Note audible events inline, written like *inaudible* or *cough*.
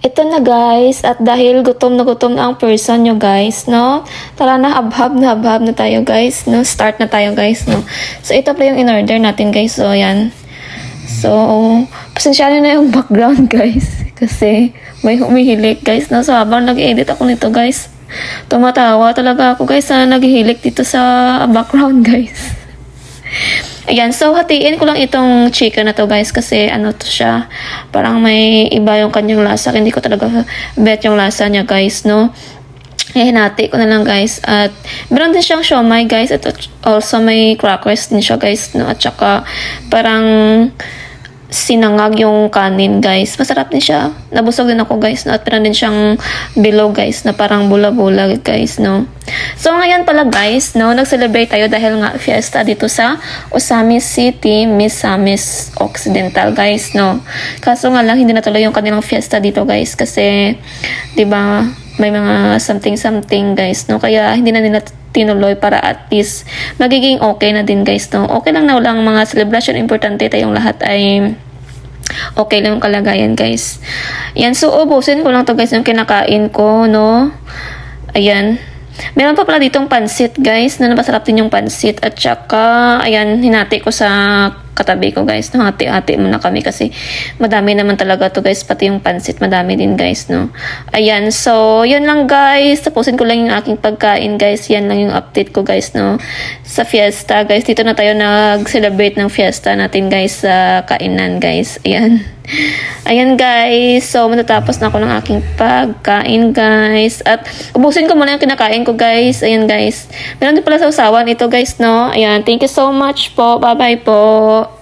Ito na guys, at dahil gutom na gutom na ang person nyo guys, no? Tara na, abhab na abhab na tayo guys, no? Start na tayo guys, no? So, ito pa yung in-order natin guys, so yan. So, pasensya nyo na yung background *laughs* guys, kasi may humihilik guys, no? So, habang nag-edit ako nito guys, tumatawa talaga ako guys na naghihilik dito sa background *laughs* guys. Ayan, so hatiin ko lang itong chicken na to guys kasi ano to siya, parang may iba yung kanyang lasa. Hindi ko talaga bet yung lasa niya guys, no? Eh, hinati ko na lang guys. At meron din siyang siomay guys. At also may crackers din siya guys, no? At saka parang sinangag yung kanin guys. Masarap din siya. Nabusog din ako guys. No? At meron din siyang below guys na parang bula-bula guys. No? So ngayon pala guys, no, nag-celebrate tayo dahil nga fiesta dito sa Osamis City, Misamis Occidental guys. No? Kaso nga lang hindi natuloy yung kanilang fiesta dito guys kasi 'di ba may mga something-something guys. No? Kaya hindi na nila tinuloy para at least magiging okay na din guys no? Okay lang na walang mga celebration. Importante tayong lahat ay okay lang yung kalagayan guys. Yan so ubusin ko lang to guys yung kinakain ko no? Ayan. Meron pa pala ditong pansit guys na napasarap din yung pansit. At saka ayan hinati ko sa katabi ko guys no? Hati-hati muna kami kasi madami naman talaga to guys. Pati yung pansit madami din guys no? Ayan so yun lang guys. Tapusin ko lang yung aking pagkain guys. Yan lang yung update ko guys no? Sa fiesta guys. Dito na tayo nag-celebrate ng fiesta natin guys sa kainan guys. Ayan Ayan guys, so matatapos na ako ng aking pagkain guys. At ubusin ko muna yung kinakain ko guys. Ayan guys. Meron din pala sa usawan ito guys no. Ayan, thank you so much po. Bye bye po.